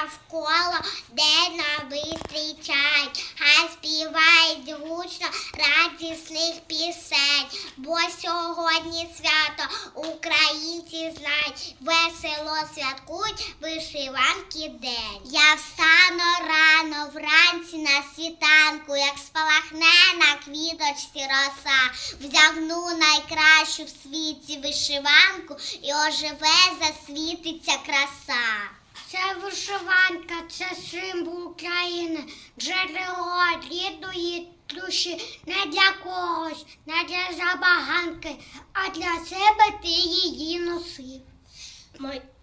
навколо, де нам зустрічають, хай співають гучно радісних пісень, бо сьогодні свято українці знають, весело святкують вишиванки день. Я встану рано вранці на світанку, як спалахне на квіточці роса, вдягну найкращу в світі вишиванку і оживе засвітиться краса. Це вишиванка, це символ України, джерело рідної душі не для когось, не для забаганки, а для себе ти її носив.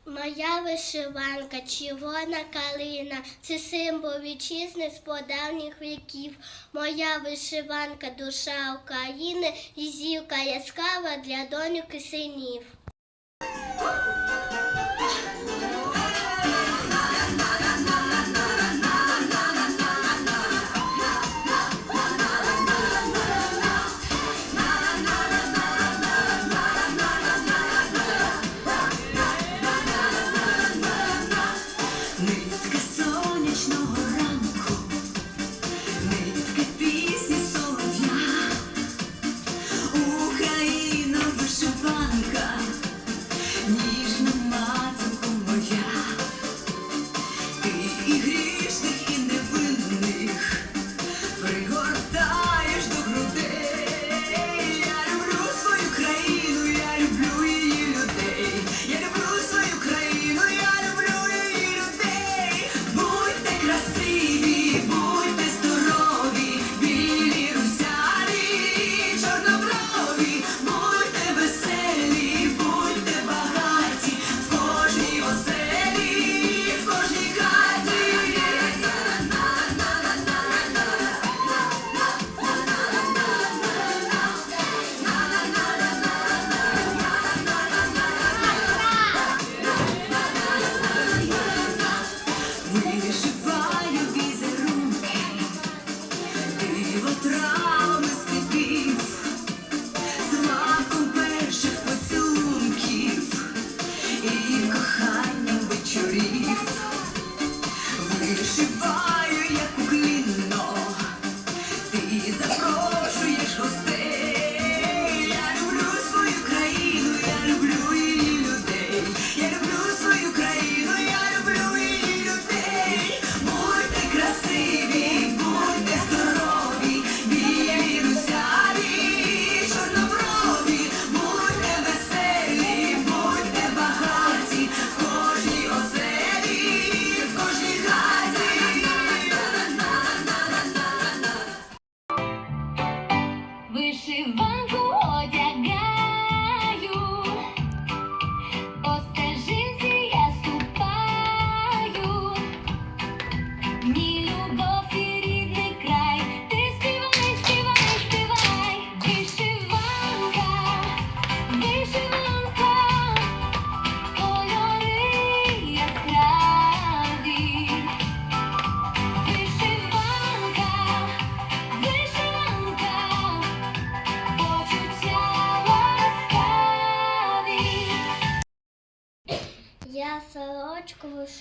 Моя вишиванка, червона калина, це символ вітчизни з подавніх віків. Моя вишиванка, душа України, і зірка яскрава для доньок і синів.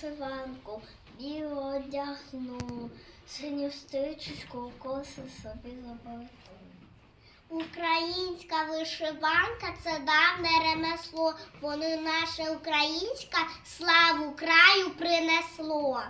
Вишиванку білу одягну, синю стрічечку коси собі заплету. Українська вишиванка це давне ремесло, воно наше українська славу краю принесло.